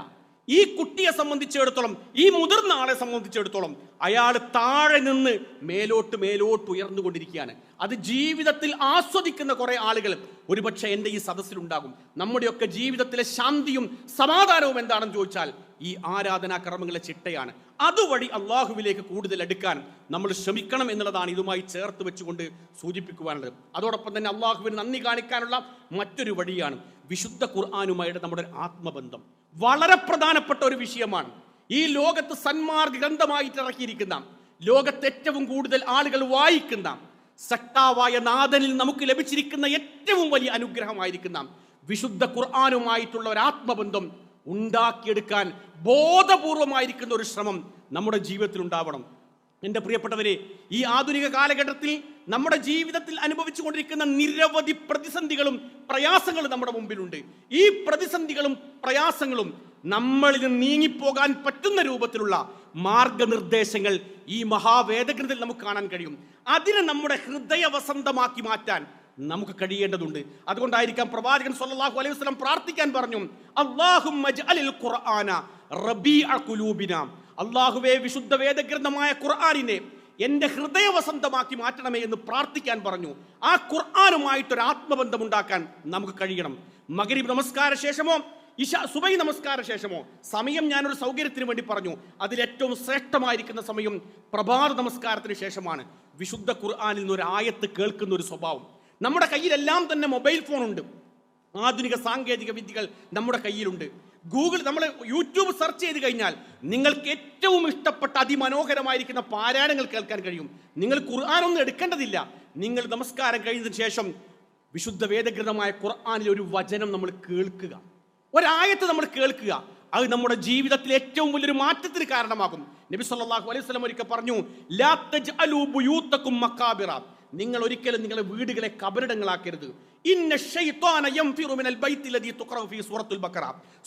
ഈ കുട്ടിയെ സംബന്ധിച്ചിടത്തോളം ഈ മുതിർന്ന ആളെ സംബന്ധിച്ചിടത്തോളം അയാൾ താഴെ നിന്ന് മേലോട്ട് മേലോട്ട് ഉയർന്നുകൊണ്ടിരിക്കുകയാണ്. അത് ജീവിതത്തിൽ ആസ്വദിക്കുന്ന കുറെ ആളുകൾ ഒരുപക്ഷെ എന്റെ ഈ സദസ്സിലുണ്ടാകും. നമ്മുടെയൊക്കെ ജീവിതത്തിലെ ശാന്തിയും സമാധാനവും എന്താണെന്ന് ചോദിച്ചാൽ ഈ ആരാധനാ കർമ്മങ്ങളെ ചിട്ടയാണ്. അതുവഴി അള്ളാഹുവിലേക്ക് കൂടുതൽ എടുക്കാൻ നമ്മൾ ശ്രമിക്കണം എന്നുള്ളതാണ് ഇതുമായി ചേർത്ത് വെച്ചുകൊണ്ട് സൂചിപ്പിക്കുവാനുള്ളത്. അതോടൊപ്പം തന്നെ അള്ളാഹുവിന് നന്ദി കാണിക്കാനുള്ള മറ്റൊരു വഴിയാണ് വിശുദ്ധ ഖുർആാനുമായിട്ട് നമ്മുടെ ആത്മബന്ധം. വളരെ പ്രധാനപ്പെട്ട ഒരു വിഷയമാണ്. ഈ ലോകത്ത് സന്മാർഗ ഗ്രന്ഥമായിട്ട് ഇറക്കിയിരിക്കുന്ന ലോകത്ത് ഏറ്റവും കൂടുതൽ ആളുകൾ വായിക്കുന്ന സക്താവായ നാഥനിൽ നമുക്ക് ലഭിച്ചിരിക്കുന്ന ഏറ്റവും വലിയ അനുഗ്രഹമായിരിക്കുന്ന വിശുദ്ധ ഖുർആാനുമായിട്ടുള്ള ഒരു ആത്മബന്ധം ഉണ്ടാക്കിയെടുക്കാൻ ബോധപൂർവമായിരിക്കുന്ന ഒരു ശ്രമം നമ്മുടെ ജീവിതത്തിൽ ഉണ്ടാവണം. എന്റെ പ്രിയപ്പെട്ടവരെ ഈ ആധുനിക കാലഘട്ടത്തിൽ നമ്മുടെ ജീവിതത്തിൽ അനുഭവിച്ചു കൊണ്ടിരിക്കുന്ന നിരവധി പ്രതിസന്ധികളും പ്രയാസങ്ങളും നമ്മുടെ മുമ്പിലുണ്ട്. ഈ പ്രതിസന്ധികളും പ്രയാസങ്ങളും നമ്മളിൽ നീങ്ങിപ്പോകാൻ പറ്റുന്ന രൂപത്തിലുള്ള മാർഗനിർദ്ദേശങ്ങൾ ഈ മഹാവേദഗ്രന്ഥത്തിൽ നമുക്ക് കാണാൻ കഴിയും. അതിനെ നമ്മുടെ ഹൃദയവസന്തമാക്കി മാറ്റാൻ നമുക്ക് കഴിയേണ്ടതുണ്ട്. അതുകൊണ്ടായിരിക്കാം പ്രവാചകൻ സല്ലല്ലാഹു അലൈഹി വസല്ലം പ്രാർത്ഥിക്കാൻ പറഞ്ഞു ജഅലിൽ ഖുർആന റബീഅ ഖുലൂബിന. അള്ളാഹുവേ വിശുദ്ധ വേദഗ്രന്ഥമായ ഖുർആാനിനെ എന്റെ ഹൃദയവസന്തമാക്കി മാറ്റണമേ എന്ന് പ്രാർത്ഥിക്കാൻ പറഞ്ഞു. ആ ഖുർആാനുമായിട്ടൊരു ആത്മബന്ധം ഉണ്ടാക്കാൻ നമുക്ക് കഴിയണം. മകരീബ് നമസ്കാര ശേഷമോ ഇഷ സുബൈ നമസ്കാര ശേഷമോ സമയം ഞാനൊരു സൗകര്യത്തിന് വേണ്ടി പറഞ്ഞു. അതിലേറ്റവും ശ്രേഷ്ഠമായിരിക്കുന്ന സമയം പ്രഭാത നമസ്കാരത്തിന് ശേഷമാണ്. വിശുദ്ധ ഖുർആാനിൽ നിന്ന് ഒരു ആയത്ത് കേൾക്കുന്ന ഒരു സ്വഭാവം. നമ്മുടെ കയ്യിലെല്ലാം തന്നെ മൊബൈൽ ഫോണുണ്ട്. ആധുനിക സാങ്കേതിക വിദ്യകൾ നമ്മുടെ കയ്യിലുണ്ട്. ഗൂഗിൾ നമ്മൾ യൂട്യൂബ് സെർച്ച് ചെയ്ത് കഴിഞ്ഞാൽ നിങ്ങൾക്ക് ഏറ്റവും ഇഷ്ടപ്പെട്ട അതിമനോഹരമായിരിക്കുന്ന പാരായണങ്ങൾ കേൾക്കാൻ കഴിയും. നിങ്ങൾ ഖുർആാനൊന്നും എടുക്കേണ്ടതില്ല. നിങ്ങൾ നമസ്കാരം കഴിഞ്ഞതിന് ശേഷം വിശുദ്ധ വേദഗ്രന്ഥമായ ഖുർആാനിൽ ഒരു വചനം നമ്മൾ കേൾക്കുക. ഒരായത്ത് നമ്മൾ കേൾക്കുക. അത് നമ്മുടെ ജീവിതത്തിൽ ഏറ്റവും വലിയൊരു മാറ്റത്തിന് കാരണമാകും നബി സല്ലല്ലാഹു അലൈഹി വസല്ലം ഒരിക്കൽ പറഞ്ഞു ലാ തജ്അലു ബുയൂത്തകും മക്കാബിറ നിങ്ങൾ ഒരിക്കലും നിങ്ങളുടെ വീടുകളെ കബറിടങ്ങളാക്കരുത്.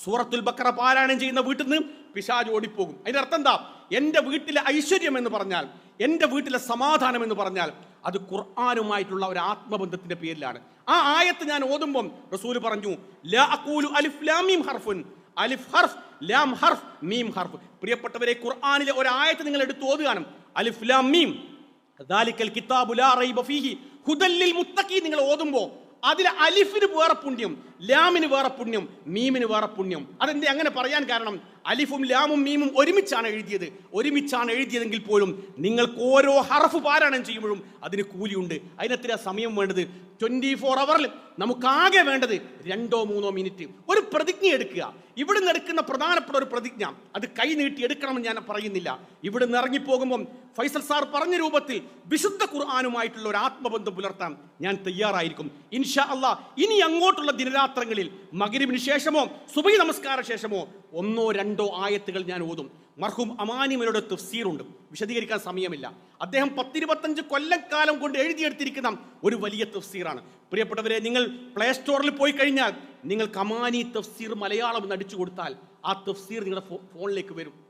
സൂറത്തുൽ ബക്കറ പാരായണം ചെയ്യുന്ന വീട്ടിൽ നിന്ന് പിശാജ് ഓടിപ്പോകും. അതിന്റെ അർത്ഥം എന്താ? എന്റെ വീട്ടിലെ ഐശ്വര്യം എന്ന് പറഞ്ഞാൽ എന്റെ വീട്ടിലെ സമാധാനം എന്ന് പറഞ്ഞാൽ അത് ഖുർആാനുമായിട്ടുള്ള ഒരു ആത്മബന്ധത്തിന്റെ പേരിലാണ്. ആ ആയത്ത് ഞാൻ ഓതുമ്പം റസൂൽ പറഞ്ഞു അലിഫ് ഹർഫുൻ. അലിഫ് ഹർഫ് ലാം ഹർഫ് മീം ഹർഫ്. പ്രിയപ്പെട്ടവരെ ഖുർആാനിലെ ഒരു ആയത്ത് നിങ്ങൾ എടുത്തു ഓതുകയാണ്. അലിഫ് ലാം മീം. കിതാബു ലാ റൈബ ഫീഹി. ഹുദല്ലിൽ നിങ്ങൾ ഓതുമ്പോൾ അതിൽ അലിഫിന് വേറെ പുണ്യം. ലാമിന് വേറെ പുണ്യം മീമിന് വേറെ പുണ്യം. അതെന്തേ അങ്ങനെ പറയാൻ കാരണം? അലിഫും ലാമും മീമും ഒരുമിച്ചാണ് എഴുതിയത്. ഒരുമിച്ചാണ് എഴുതിയതെങ്കിൽ പോലും നിങ്ങൾക്ക് ഓരോ ഹറഫ് പാരായണം ചെയ്യുമ്പോഴും അതിന് കൂലിയുണ്ട്. അതിനെത്ര സമയം വേണ്ടത്? ട്വന്റി ഫോർ അവറിൽ നമുക്കാകെ വേണ്ടത് രണ്ടോ മൂന്നോ മിനിറ്റ് ഒരു പ്രതിജ്ഞ എടുക്കുക. ഇവിടെ നിന്ന് എടുക്കുന്ന പ്രധാനപ്പെട്ട ഒരു പ്രതിജ്ഞ. അത് കൈ നീട്ടി എടുക്കണമെന്ന് ഞാൻ പറയുന്നില്ല. ഇവിടെ നിന്ന് ഇറങ്ങിപ്പോകുമ്പം ഫൈസൽ സാർ പറഞ്ഞ രൂപത്തിൽ വിശുദ്ധ ഖുർആാനുമായിട്ടുള്ള ഒരു ആത്മബന്ധം പുലർത്താൻ ഞാൻ തയ്യാറായിരിക്കും. ഇൻഷാ അള്ളാ ഇനി അങ്ങോട്ടുള്ള ദിനരാത്രങ്ങളിൽ മകരിവിന് ശേഷമോ സുബൈ നമസ്കാര ശേഷമോ ഒന്നോ രണ്ടോ ആയത്തുകൾ ഞാൻ ഓതും. മർഹും അമാനിമയുടെ തഫ്സീറുണ്ട്. വിശദീകരിക്കാൻ സമയമില്ല. അദ്ദേഹം പത്തിരുപത്തഞ്ച് കൊല്ലക്കാലം കൊണ്ട് എഴുതിയെടുത്തിരിക്കുന്ന ഒരു വലിയ തഫ്സീറാണ്. പ്രിയപ്പെട്ടവരെ നിങ്ങൾ പ്ലേ സ്റ്റോറിൽ പോയി കഴിഞ്ഞാൽ നിങ്ങൾക്ക് അമാനി തഫ്സീർ മലയാളം എന്ന് അടിച്ചു കൊടുത്താൽ ആ തഫ്സീർ നിങ്ങളുടെ ഫോണിലേക്ക് വരും.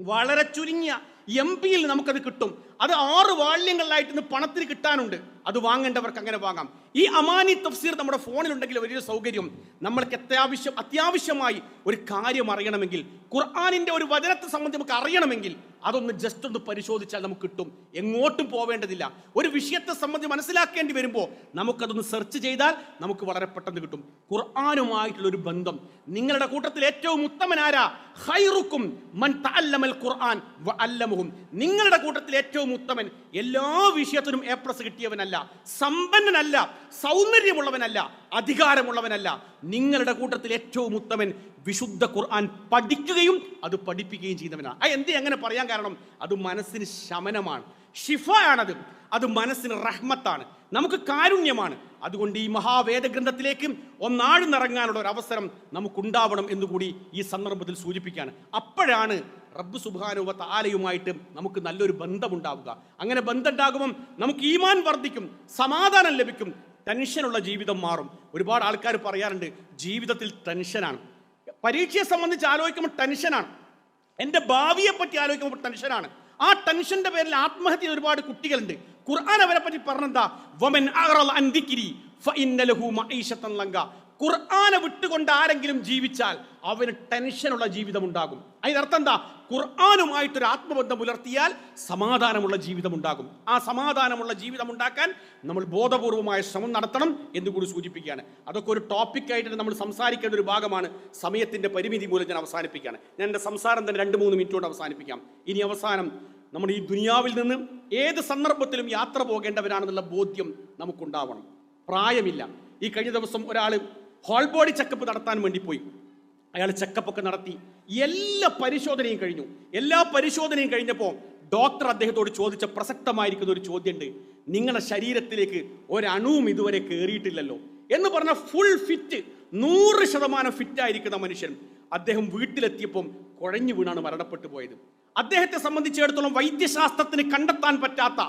വളരെ ചുരുങ്ങിയ എം പിയിൽ നമുക്കത് കിട്ടും. അത് ആറ് വാള്യങ്ങളിലായിട്ട് ഇന്ന് പണത്തിന് കിട്ടാനുണ്ട്. അത് വാങ്ങേണ്ടവർക്ക് അങ്ങനെ വാങ്ങാം. ഈ അമാനി തഫ്സീർ നമ്മുടെ ഫോണിലുണ്ടെങ്കിൽ വലിയ സൗകര്യം. നമ്മൾക്ക് അത്യാവശ്യം അത്യാവശ്യമായി ഒരു കാര്യം അറിയണമെങ്കിൽ ഖുർആാനിന്റെ ഒരു വചനത്തെ സംബന്ധിച്ച് നമുക്ക് അറിയണമെങ്കിൽ അതൊന്ന് ജസ്റ്റ് ഒന്ന് പരിശോധിച്ചാൽ നമുക്ക് കിട്ടും. എങ്ങോട്ടും പോവേണ്ടതില്ല. ഒരു വിഷയത്തെ സംബന്ധിച്ച് മനസ്സിലാക്കേണ്ടി വരുമ്പോൾ നമുക്കതൊന്ന് സെർച്ച് ചെയ്താൽ നമുക്ക് വളരെ പെട്ടെന്ന് കിട്ടും. ഖുർആാനുമായിട്ടുള്ള ഒരു ബന്ധം. നിങ്ങളുടെ കൂട്ടത്തിൽ ഏറ്റവും ഉത്തമനാരാ? ഹൈറുക്കും മൻ തഅല്ലമൽ ഖുർആൻ നിങ്ങളുടെ കൂട്ടത്തിൽ ഏറ്റവും ഉത്തമൻ എല്ലാ വിഷയത്തിനും എ പ്ലസ് കിട്ടിയവനല്ല. സമ്പന്നനല്ല. സൗന്ദര്യമുള്ളവനല്ല. അധികാരമുള്ളവനല്ല. നിങ്ങളുടെ കൂട്ടത്തിൽ ഏറ്റവും ഉത്തമൻ വിശുദ്ധ ഖുർആൻ പഠിക്കുകയും അത് പഠിപ്പിക്കുകയും ചെയ്യുന്നവനാണ് ആ എന്ത് എങ്ങനെ പറയാൻ കാരണം? അത് മനസ്സിന് ശമനമാണ്. ഷിഫയാണത്. അത് മനസ്സിന് റഹ്മത്താണ്. നമുക്ക് കാരുണ്യമാണ്. അതുകൊണ്ട് ഈ മഹാവേദഗ്രന്ഥത്തിലേക്ക് ഒന്നാഴ്ന്നിറങ്ങാനുള്ള ഒരു അവസരം നമുക്കുണ്ടാവണം എന്നുകൂടി ഈ സന്ദർഭത്തിൽ സൂചിപ്പിക്കുകയാണ് അപ്പോഴാണ് റബ്ബ് സുബാനുവ താലയുമായിട്ട് നമുക്ക് നല്ലൊരു ബന്ധമുണ്ടാവുക. അങ്ങനെ ബന്ധമുണ്ടാകുമ്പം നമുക്ക് ഈമാൻ വർദ്ധിക്കും സമാധാനം ലഭിക്കും. ടെൻഷനുള്ള ജീവിതം മാറും. ഒരുപാട് ആൾക്കാർ പറയാറുണ്ട് ജീവിതത്തിൽ ടെൻഷനാണ്. പരീക്ഷയെ സംബന്ധിച്ച് ആലോചിക്കുമ്പോൾ ടെൻഷനാണ്. എന്റെ ഭാവിയെ പറ്റി ആലോചിക്കുമ്പോൾ ടെൻഷനാണ്. ആ ടെൻഷന്റെ പേരിൽ ആത്മഹത്യ ഒരുപാട് കുട്ടികളുണ്ട്. ഖുർആൻ അവരെ പറ്റി പറഞ്ഞെന്താ? വമൻ ഖുർആനെ വിട്ടുകൊണ്ട് ആരെങ്കിലും ജീവിച്ചാൽ അവന് ടെൻഷനുള്ള ജീവിതം ഉണ്ടാകും അതിനർത്ഥം എന്താ? ഖുർആാനുമായിട്ടൊരു ആത്മബന്ധം പുലർത്തിയാൽ സമാധാനമുള്ള ജീവിതം ഉണ്ടാകും ആ സമാധാനമുള്ള ജീവിതം ഉണ്ടാക്കാൻ നമ്മൾ ബോധപൂർവമായ ശ്രമം നടത്തണം എന്ന് കൂടി സൂചിപ്പിക്കുകയാണ്. അതൊക്കെ ഒരു ടോപ്പിക്കായിട്ട് നമ്മൾ സംസാരിക്കേണ്ട ഒരു ഭാഗമാണ്. സമയത്തിന്റെ പരിമിതി മൂലം ഞാൻ അവസാനിപ്പിക്കുകയാണ്. ഞാൻ എന്റെ സംസാരം തന്നെ രണ്ട് മൂന്ന് മിനിറ്റ് കൊണ്ട് അവസാനിപ്പിക്കാം. ഇനി അവസാനം നമ്മൾ ഈ ദുനിയാവിൽ നിന്ന് ഏത് സന്ദർഭത്തിലും യാത്ര പോകേണ്ടവരാണെന്നുള്ള ബോധ്യം നമുക്കുണ്ടാവണം. പ്രായമില്ല. ഈ കഴിഞ്ഞ ദിവസം ഒരാൾ ഹോൾ ബോഡി ചെക്കപ്പ് നടത്താൻ വേണ്ടി പോയി. അയാൾ ചെക്കപ്പ് ഒക്കെ നടത്തി. എല്ലാ പരിശോധനയും കഴിഞ്ഞു. എല്ലാ പരിശോധനയും കഴിഞ്ഞപ്പോൾ ഡോക്ടർ അദ്ദേഹത്തോട് ചോദിച്ച പ്രസക്തമായിരിക്കുന്ന ഒരു ചോദ്യമുണ്ട്. നിങ്ങളുടെ ശരീരത്തിലേക്ക് ഒരണുവും ഇതുവരെ കയറിയിട്ടില്ലല്ലോ എന്ന് പറഞ്ഞ ഫുൾ ഫിറ്റ് നൂറ് ശതമാനം ഫിറ്റ് ആയിരിക്കുന്ന മനുഷ്യൻ അദ്ദേഹം വീട്ടിലെത്തിയപ്പം കുഴഞ്ഞു വീണാണ് മരണപ്പെട്ടു പോയത്. അദ്ദേഹത്തെ സംബന്ധിച്ചിടത്തോളം വൈദ്യശാസ്ത്രത്തിന് കണ്ടെത്താൻ പറ്റാത്ത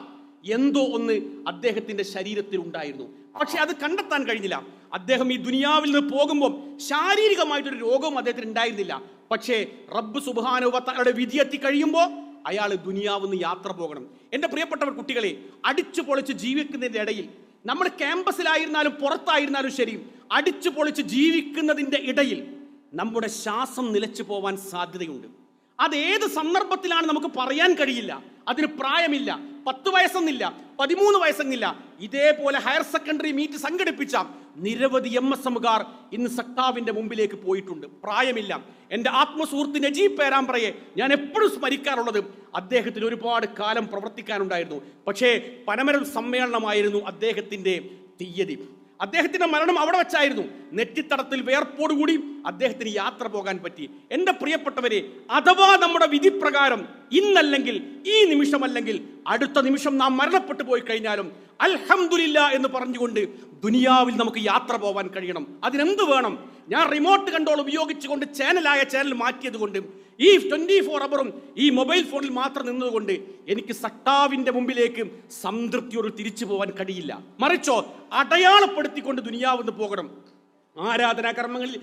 എന്തോ ഒന്ന് അദ്ദേഹത്തിന്റെ ശരീരത്തിൽ ഉണ്ടായിരുന്നു. പക്ഷെ അത് കണ്ടെത്താൻ കഴിഞ്ഞില്ല. അദ്ദേഹം ഈ ദുനിയാവിൽ നിന്ന് പോകുമ്പോൾ ശാരീരികമായിട്ടൊരു രോഗവും അദ്ദേഹത്തിന് ഉണ്ടായിരുന്നില്ല. പക്ഷേ റബ്ബ് സുബാനുവത്തയുടെ വിധിയെത്തി കഴിയുമ്പോൾ അയാൾ ദുനിയാവിൽ നിന്ന് യാത്ര പോകണം. എന്റെ പ്രിയപ്പെട്ടവർ കുട്ടികളെ അടിച്ചു പൊളിച്ച് ജീവിക്കുന്നതിന്റെ ഇടയിൽ നമ്മൾ ക്യാമ്പസിലായിരുന്നാലും പുറത്തായിരുന്നാലും ശരി അടിച്ചു പൊളിച്ച് ജീവിക്കുന്നതിന്റെ ഇടയിൽ നമ്മുടെ ശ്വാസം നിലച്ചു പോവാൻ സാധ്യതയുണ്ട്. അത് ഏത് സന്ദർഭത്തിലാണ് നമുക്ക് പറയാൻ കഴിയില്ല. അതിന് പ്രായമില്ല. പത്ത് വയസ്സെന്നില്ല. പതിമൂന്ന് വയസ്സെന്നില്ല. ഇതേപോലെ ഹയർ സെക്കൻഡറി മീറ്റ് സംഘടിപ്പിച്ച നിരവധി എം എസ് എമ്മുകാർ ഇന്ന് സക്താവിന്റെ മുമ്പിലേക്ക് പോയിട്ടുണ്ട്. പ്രായമില്ല. എന്റെ ആത്മസുഹൃത്ത് നജീബ് പേരാമ്പ്രയെ ഞാൻ എപ്പോഴും സ്മരിക്കാറുള്ളത് അദ്ദേഹത്തിന് ഒരുപാട് കാലം പ്രവർത്തിക്കാനുണ്ടായിരുന്നു. പക്ഷേ പനമരം സമ്മേളനമായിരുന്നു അദ്ദേഹത്തിന്റെ തീയതി. അദ്ദേഹത്തിന്റെ മരണം അവിടെ വെച്ചായിരുന്നു. നെറ്റിത്തടത്തിൽ വേർപ്പോടുകൂടി അദ്ദേഹത്തിന് യാത്ര പോകാൻ പറ്റി. എന്റെ പ്രിയപ്പെട്ടവരെ അഥവാ നമ്മുടെ വിധിപ്രകാരം ഇന്നല്ലെങ്കിൽ ഈ നിമിഷമല്ലെങ്കിൽ അടുത്ത നിമിഷം നാം മരണപ്പെട്ടു പോയി കഴിഞ്ഞാലും അൽഹംദുലില്ല എന്ന് പറഞ്ഞുകൊണ്ട് ദുനിയാവിൽ നമുക്ക് യാത്ര പോകാൻ കഴിയണം. അതിനെന്ത് വേണം? ഞാൻ റിമോട്ട് കൺട്രോൾ ഉപയോഗിച്ചുകൊണ്ട് ചാനലായ ചാനൽ മാറ്റിയത് കൊണ്ട് ഈ ട്വന്റി ഫോർ അവറും ഈ മൊബൈൽ ഫോണിൽ മാത്രം നിന്നതുകൊണ്ട് എനിക്ക് സട്ടാവിന്റെ മുമ്പിലേക്ക് സംതൃപ്തിയോട് തിരിച്ചു പോകാൻ കഴിയില്ല. മറിച്ചോ അടയാളപ്പെടുത്തിക്കൊണ്ട് ദുനിയാവെന്ന് പോകണം. ആരാധനാ കർമ്മങ്ങളിൽ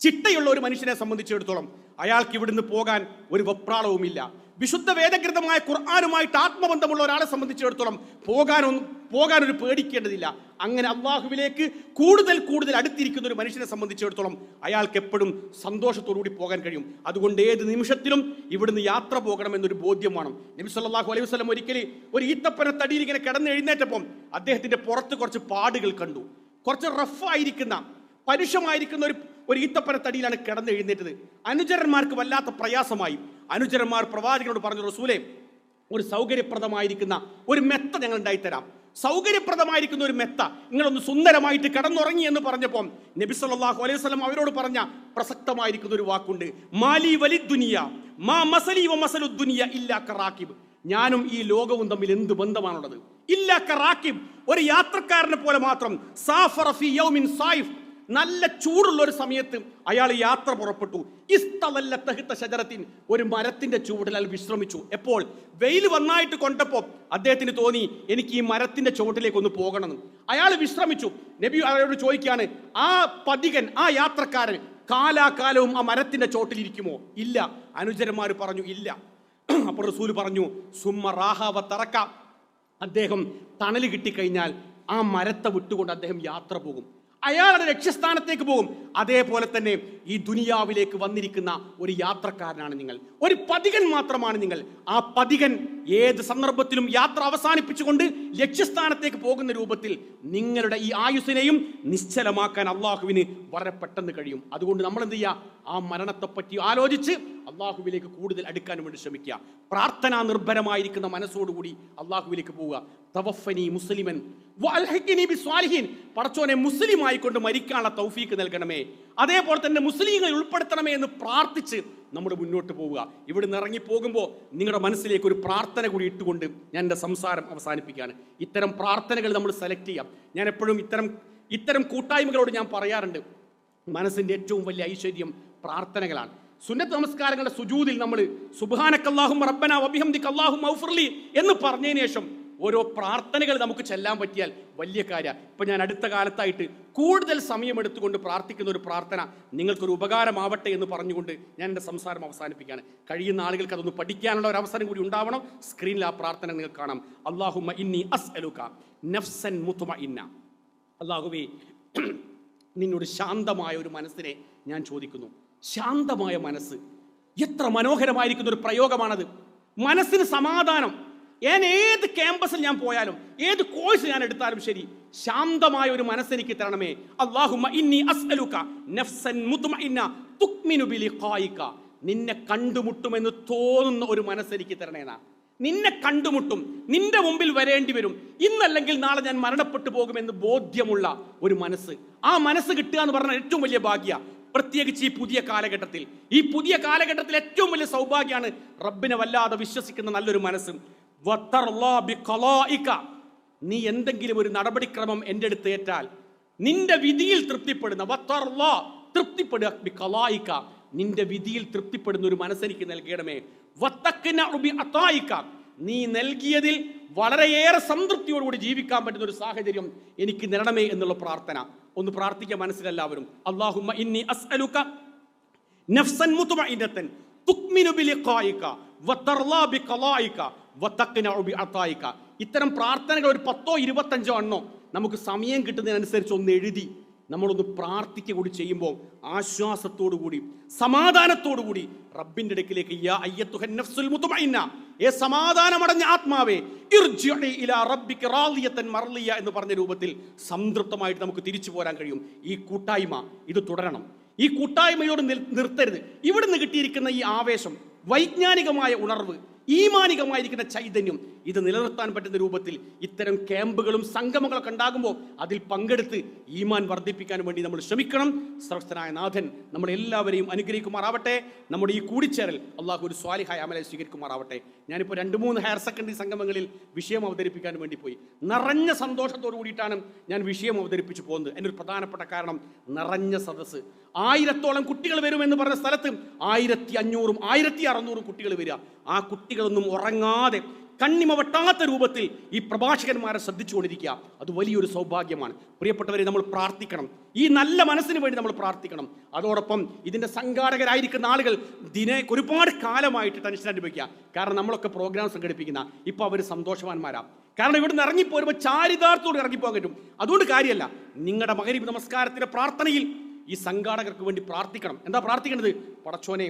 ചിട്ടയുള്ള ഒരു മനുഷ്യനെ സംബന്ധിച്ചിടത്തോളം അയാൾക്ക് ഇവിടുന്ന് പോകാൻ ഒരു വെപ്രാളവുമില്ല. വിശുദ്ധ വേദഗ്രന്ഥമായ ഖുർആാനുമായിട്ട് ആത്മബന്ധമുള്ള ഒരാളെ സംബന്ധിച്ചിടത്തോളം പോകാനൊന്നും പോകാൻ ഒരു പേടിക്കേണ്ടതില്ല. അങ്ങനെ അള്ളാഹുവിലേക്ക് കൂടുതൽ കൂടുതൽ അടുത്തിരിക്കുന്ന ഒരു മനുഷ്യനെ സംബന്ധിച്ചിടത്തോളം അയാൾക്ക് എപ്പോഴും സന്തോഷത്തോടുകൂടി പോകാൻ കഴിയും. അതുകൊണ്ട് ഏത് നിമിഷത്തിലും ഇവിടുന്ന് യാത്ര പോകണം എന്നൊരു ബോധ്യം വേണം നബി സല്ലല്ലാഹു അലൈഹി വസ്ലം ഒരിക്കൽ ഒരു ഈത്തപ്പന തടിയിൽ ഇങ്ങനെ കിടന്ന് എഴുന്നേറ്റപ്പം അദ്ദേഹത്തിന്റെ പുറത്ത് കുറച്ച് പാടുകൾ കണ്ടു. കുറച്ച് റഫായിരിക്കുന്ന പരുഷമായിരിക്കുന്ന ഒരു ഒരു ഈത്തപ്പനത്തടിയിലാണ് കിടന്ന് എഴുന്നേറ്റത്. അനുചരന്മാർക്ക് വല്ലാത്ത പ്രയാസമായി. അനുചരന്മാർ പ്രവാചകനോട് പറഞ്ഞു റസൂലേ ഒരു സൗകര്യപ്രദമായിരിക്കുന്ന ഒരു മെത്ത ഞങ്ങൾ ഉണ്ടായിത്തരാം. സൗകര്യപ്രദമായിരിക്കുന്ന ഒരു മെത്ത നിങ്ങളൊന്ന് സുന്ദരമായിട്ട് കടന്നുറങ്ങി എന്ന് പറഞ്ഞപ്പോൾ നബി സല്ലാഹു അലൈഹി സ്വലം അവരോട് പറഞ്ഞ പ്രസക്തമായിരിക്കുന്ന ഒരു വാക്കുണ്ട്. മാലി വലി ദുനിയ മാ മസലി വ മസലു ദുനിയ ഇല്ലാ കറാക്കിബ് ഞാനും ഈ ലോകവും തമ്മിൽ എന്ത് ബന്ധമാണുള്ളത്? ഇല്ലാ കറാക്കിബ് ഒരു യാത്രക്കാരനെ പോലെ മാത്രം സാഫറ ഫി യൗമിൻ സായിഫ് നല്ല ചൂടുള്ള ഒരു സമയത്ത് അയാൾ യാത്ര പുറപ്പെട്ടു. ഇസ്തവല്ല തഹിത്ത ശജറത്തിൻ ഒരു മരത്തിന്റെ ചുവട്ടിൽ അയാൾ വിശ്രമിച്ചു. എപ്പോൾ? വെയിൽ വന്നായിട്ട് കൊണ്ടപ്പോൾ അദ്ദേഹത്തിന് തോന്നി എനിക്ക് ഈ മരത്തിന്റെ ചുവട്ടിലേക്ക് ഒന്ന് പോകണം. അയാൾ വിശ്രമിച്ചു. നബി അയാളോട് ചോദിക്കുകയാണ് ആ പതികൻ ആ യാത്രക്കാരൻ കാലാകാലവും ആ മരത്തിന്റെ ചോട്ടിലിരിക്കുമോ ഇല്ല. അനുചരന്മാർ പറഞ്ഞു ഇല്ല. അപ്പോൾ റസൂൽ പറഞ്ഞു സുമ്മ റാഹാവ തറക്ക. അദ്ദേഹം തണൽ കിട്ടിക്കഴിഞ്ഞാൽ ആ മരത്തെ വിട്ടുകൊണ്ട് അദ്ദേഹം യാത്ര പോകും. അയാളുടെ ലക്ഷ്യസ്ഥാനത്തേക്ക് പോകും. അതേപോലെ തന്നെ ഈ ദുനിയാവിലേക്ക് വന്നിരിക്കുന്ന ഒരു യാത്രക്കാരനാണ് നിങ്ങൾ. ഒരു പതികൻ മാത്രമാണ് നിങ്ങൾ. ആ പതികൻ ഏത് സന്ദർഭത്തിലും യാത്ര അവസാനിപ്പിച്ചുകൊണ്ട് ലക്ഷ്യസ്ഥാനത്തേക്ക് പോകുന്ന രൂപത്തിൽ നിങ്ങളുടെ ഈ ആയുസിനെയും നിശ്ചലമാക്കാൻ അള്ളാഹുവിന് വളരെ പെട്ടെന്ന് കഴിയും. അതുകൊണ്ട് നമ്മൾ എന്ത് ചെയ്യുക ആ മരണത്തെപ്പറ്റി ആലോചിച്ച് അള്ളാഹുവിലേക്ക് കൂടുതൽ അടുക്കാൻ വേണ്ടി ശ്രമിക്കുക. പ്രാർത്ഥനാ നിർഭരമായിരിക്കുന്ന മനസ്സോടുകൂടി അള്ളാഹുവിലേക്ക് പോവുക. തവഫനി മുസ്ലിമൻ പടച്ചോനെ മുസ്ലിം ആയിക്കൊണ്ട് മരിക്കാനുള്ള തൗഫീക്ക് നൽകണമേ. അതേപോലെ തന്നെ മുസ്ലിങ്ങൾ ഉൾപ്പെടുത്തണമേ എന്ന് പ്രാർത്ഥിച്ച് നമ്മൾ മുന്നോട്ട് പോവുക. ഇവിടുന്ന് ഇറങ്ങി പോകുമ്പോൾ നിങ്ങളുടെ മനസ്സിലേക്ക് ഒരു പ്രാർത്ഥന കൂടി ഇട്ടുകൊണ്ട് ഞാൻ എന്റെ സംസാരം അവസാനിപ്പിക്കുകയാണ്. ഇത്തരം പ്രാർത്ഥനകൾ നമ്മൾ സെലക്ട് ചെയ്യാം. ഞാൻ എപ്പോഴും ഇത്തരം ഇത്തരം കൂട്ടായ്മകളോട് ഞാൻ പറയാറുണ്ട്. മനസ്സിന്റെ ഏറ്റവും വലിയ ഐശ്വര്യം പ്രാർത്ഥനകളാണ്. സുന്നത്ത് നമസ്കാരങ്ങളുടെ സുജൂതിൽ നമ്മൾ സുബാനക്കല്ലാഹും റബ്ബന വബിഹംദിക്ക് അല്ലാഹും മൗഫുർലി എന്ന് പറഞ്ഞതിന് ശേഷം ഓരോ പ്രാർത്ഥനകൾ നമുക്ക് ചെല്ലാൻ പറ്റിയാൽ വലിയ കാര്യമാണ് ഇപ്പം ഞാൻ അടുത്ത കാലത്തായിട്ട് കൂടുതൽ സമയമെടുത്തുകൊണ്ട് പ്രാർത്ഥിക്കുന്ന ഒരു പ്രാർത്ഥന നിങ്ങൾക്കൊരു ഉപകാരമാവട്ടെ എന്ന് പറഞ്ഞുകൊണ്ട് ഞാൻ എന്റെ സംസാരം അവസാനിപ്പിക്കുകയാണ്. കഴിയുന്ന ആളുകൾക്ക് അതൊന്ന് പഠിക്കാനുള്ള ഒരു അവസരം കൂടി ഉണ്ടാവണം. സ്ക്രീനിൽ ആ പ്രാർത്ഥന നിങ്ങൾക്ക് കാണാം. അള്ളാഹുമ ഇന്നി അസ് അലുക നഫ്സൻ മുത്തുമ ഇന്ന അള്ളാഹുവേ നിന്നോട് ശാന്തമായ ഒരു മനസ്സിനെ ഞാൻ ചോദിക്കുന്നു. ശാന്തമായ മനസ്സ്. എത്ര മനോഹരമായിരിക്കുന്ന ഒരു പ്രയോഗമാണത്. മനസ്സിന് സമാധാനം. ഞാൻ ഏത് ക്യാമ്പസിൽ ഞാൻ പോയാലും ഏത് കോഴ്സ് ഞാൻ എടുത്താലും ശരി ശാന്തമായ ഒരു മനസ്സ് എനിക്ക് തരണമേ. അള്ളാഹുമ്മ ഇന്നി നഫ്സൻ തുക്മിനു നിന്നെ കണ്ടുമുട്ടുമെന്ന് തോന്നുന്ന ഒരു മനസ്സെനിക്ക് തരണേനാ നിന്നെ കണ്ടുമുട്ടും നിന്റെ മുമ്പിൽ വരേണ്ടി വരും. ഇന്നല്ലെങ്കിൽ നാളെ ഞാൻ മരണപ്പെട്ടു പോകുമെന്ന് ബോധ്യമുള്ള ഒരു മനസ്സ്. ആ മനസ്സ് കിട്ടുക എന്ന് പറഞ്ഞാൽ ഏറ്റവും വലിയ ഭാഗ്യ. പ്രത്യേകിച്ച് ഈ പുതിയ കാലഘട്ടത്തിൽ. ഈ പുതിയ കാലഘട്ടത്തിൽ ഏറ്റവും വലിയ സൗഭാഗ്യമാണ് റബ്ബിനെ വല്ലാതെ വിശ്വസിക്കുന്ന നല്ലൊരു മനസ്സ്. നീ എന്തെങ്കിലും ഒരു നടപടിക്രമം എന്റെ അടുത്ത് ഏറ്റാൽ നിന്റെ വിധിയിൽ തൃപ്തിപ്പെടുന്ന തൃപ്തിപ്പെടുക ബിഖലായിക. നിന്റെ വിധിയിൽ തൃപ്തിപ്പെടുന്ന ഒരു മനസ്സെനിക്ക് നൽകണമേ. നീ നൽകിയതിൽ വളരെയേറെ സംതൃപ്തിയോടുകൂടി ജീവിക്കാൻ പറ്റുന്ന ഒരു സാഹചര്യം എനിക്ക് നേടണമേ എന്നുള്ള പ്രാർത്ഥന. ഒന്ന് പ്രാർത്ഥിക്കാൻ മനസ്സിലെല്ലാവരും അള്ളാഹുമ്മ ഇന്നി നഫ്സൻ ബിഅതായിക ഇത്തരം പ്രാർത്ഥനകൾ ഒരു പത്തോ ഇരുപത്തഞ്ചോ എണ്ണോ നമുക്ക് സമയം കിട്ടുന്നതിനനുസരിച്ച് ഒന്ന് എഴുതി നമ്മളൊന്ന് പ്രാർത്ഥിക്കുക കൂടി ചെയ്യുമ്പോൾ ആശ്വാസത്തോടു കൂടി സമാധാനത്തോടു കൂടി റബ്ബിന്റെ അടുക്കിലേക്ക് ഏ സമാധാനമടഞ്ഞ ആത്മാവേ എന്ന് പറഞ്ഞ രൂപത്തിൽ സംതൃപ്തമായിട്ട് നമുക്ക് തിരിച്ചു പോരാൻ കഴിയും. ഈ കൂട്ടായ്മ ഇത് തുടരണം. ഈ കൂട്ടായ്മയോട് നിർത്തരുത്. ഇവിടുന്ന് കിട്ടിയിരിക്കുന്ന ഈ ആവേശം വൈജ്ഞാനികമായ ഉണർവ് ഈമാനികമായിരിക്കുന്ന ചൈതന്യം ഇത് നിലനിർത്താൻ പറ്റുന്ന രൂപത്തിൽ ഇത്തരം ക്യാമ്പുകളും സംഗമങ്ങളൊക്കെ ഉണ്ടാകുമ്പോൾ അതിൽ പങ്കെടുത്ത് ഈമാൻ വർദ്ധിപ്പിക്കാൻ വേണ്ടി നമ്മൾ ശ്രമിക്കണം. സർവസ്ഥനായ നാഥൻ നമ്മളെല്ലാവരെയും അനുഗ്രഹിക്കുമാറാവട്ടെ. നമ്മുടെ ഈ കൂടിച്ചേരൽ അള്ളാഹു ഒരു സ്വാലിഹായ അമലെ സ്വീകരിക്കുമാറാവട്ടെ. ഞാനിപ്പോൾ രണ്ട് മൂന്ന് ഹയർ സെക്കൻഡറി സംഗമങ്ങളിൽ വിഷയം അവതരിപ്പിക്കാൻ വേണ്ടി പോയി. നിറഞ്ഞ സന്തോഷത്തോടു കൂടിയിട്ടാണ് ഞാൻ വിഷയം അവതരിപ്പിച്ചു പോകുന്നത്. എന്റെ ഒരു പ്രധാനപ്പെട്ട കാരണം നിറഞ്ഞ സദസ്സ്. ആയിരത്തോളം കുട്ടികൾ വരുമെന്ന് പറഞ്ഞ സ്ഥലത്ത് ആയിരത്തി അഞ്ഞൂറും ആയിരത്തി അറുന്നൂറും കുട്ടികൾ വരിക. ആ കുട്ടികളൊന്നും ഉറങ്ങാതെ കണ്ണിമ വെട്ടാത്ത രൂപത്തിൽ ഈ പ്രഭാഷകന്മാരെ ശ്രദ്ധിച്ചുകൊണ്ടിരിക്കുക. അത് വലിയൊരു സൗഭാഗ്യമാണ്. പ്രിയപ്പെട്ടവരെ നമ്മൾ പ്രാർത്ഥിക്കണം. ഈ നല്ല മനസ്സിന് വേണ്ടി നമ്മൾ പ്രാർത്ഥിക്കണം. അതോടൊപ്പം ഇതിന്റെ സംഘാടകരായിരിക്കുന്ന ആളുകൾ ദിനെ ഒരുപാട് കാലമായിട്ട് ടെൻഷൻ അനുഭവിക്കുക. കാരണം നമ്മളൊക്കെ പ്രോഗ്രാം സംഘടിപ്പിക്കുന്ന ഇപ്പൊ അവർ സന്തോഷവാന്മാരാണ് കാരണം ഇവിടുന്ന് ഇറങ്ങിപ്പോരുമ്പോൾ ചാരിതാർത്ഥത്തോട് ഇറങ്ങിപ്പോകാൻ പറ്റും. അതുകൊണ്ട് കാര്യമല്ല. നിങ്ങളുടെ മകരീബ് നമസ്കാരത്തിന്റെ പ്രാർത്ഥനയിൽ ഈ സംഘാടകർക്ക് വേണ്ടി പ്രാർത്ഥിക്കണം. എന്താ പ്രാർത്ഥിക്കേണ്ടത്? പടച്ചോനെ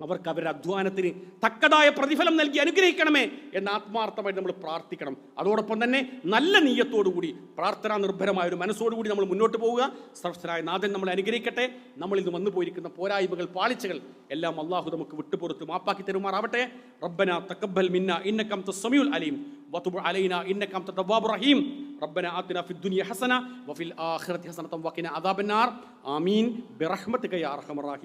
അവർക്ക് അവരുടെ അധ്വാനത്തിന് തക്കതായ പ്രതിഫലം നൽകി അനുഗ്രഹിക്കണമേ എന്ന് ആത്മാർത്ഥമായിട്ട് നമ്മൾ പ്രാർത്ഥിക്കണം അതോടൊപ്പം തന്നെ നല്ല നീയത്തോടുകൂടി പ്രാർത്ഥനാ നിർഭരമായ ഒരു മനസ്സോടുകൂടി നമ്മൾ മുന്നോട്ട് പോവുക സർവസ്ഥനായ നാഥൻ നമ്മളെ അനുഗ്രഹിക്കട്ടെ നമ്മൾ ഇന്ന് വന്നു പോയിരിക്കുന്ന പോരായ്മകൾ പാളിച്ചകൾ എല്ലാം അള്ളാഹു നമുക്ക് വിട്ടുപുറത്ത് മാപ്പാക്കി തരുമാറാവട്ടെ റബ്ബന തക്കബൽ മിന്ന ഇന്നകം സമീഉൽ അലീം وتب علينا انك انت التواب الرحيم ربنا آتنا في الدنيا حسنه وفي الاخره حسنه وقنا عذاب النار امين برحمتك يا ارحم الراحمين